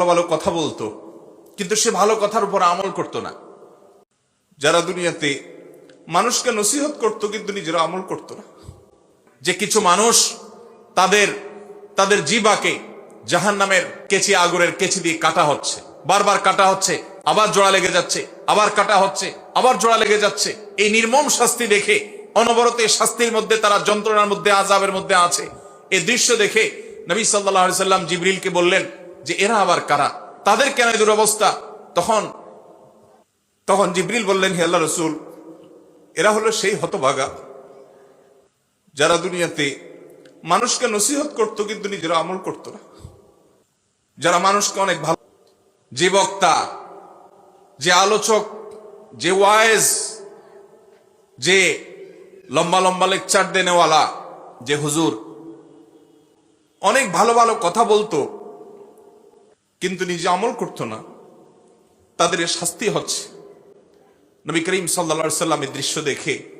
ভালো ভালো কথা বলতো, কিন্তু সে ভালো কথার উপর আমল করত না। যারা দুনিয়াতে মানুষকে নসিহত করত, কিন্তু নিজেরা আমল করত না। যে কিছু মানুষ তাদের তাদের জিবাকে জাহান নামের কেচি আগরের কেচি দিয়ে কাটা হচ্ছে। বারবার কাটা হচ্ছে, আবার জোড়া লেগে যাচ্ছে, আবার কাটা হচ্ছে, আবার জোড়া লেগে যাচ্ছে। এই নির্মম শাস্তি দেখে, অনবরত শাস্তির মধ্যে তারা যন্ত্রণার মধ্যে আজাবের মধ্যে আছে। এই দৃশ্য দেখে নবী সাল্লাহ সাল্লাম জিবরিলকে বললেন যে এরা আবার কারা? তাদের কেন দুরবস্থা? তখন তখন জিবরিল বললেন, হে আল্লাহ রসুল, এরা হলো সেই হতভাগা যারা দুনিয়াতে মানুষকে নসিহত করত, কিন্তু নিজেরা আমল করত না। যারা মানুষকে অনেক ভালো, যে বক্তা, যে আলোচক, যে ওয়াইজ, যে লম্বা লম্বা লেকচার দেনেওয়ালা, যে হুজুর, অনেক ভালো ভালো কথা বলতো কিন্তু নিজে আমল করতো না। তাদের শাস্তি হচ্ছে। নবী করিম সাল্লা সাল্লামের দৃশ্য দেখে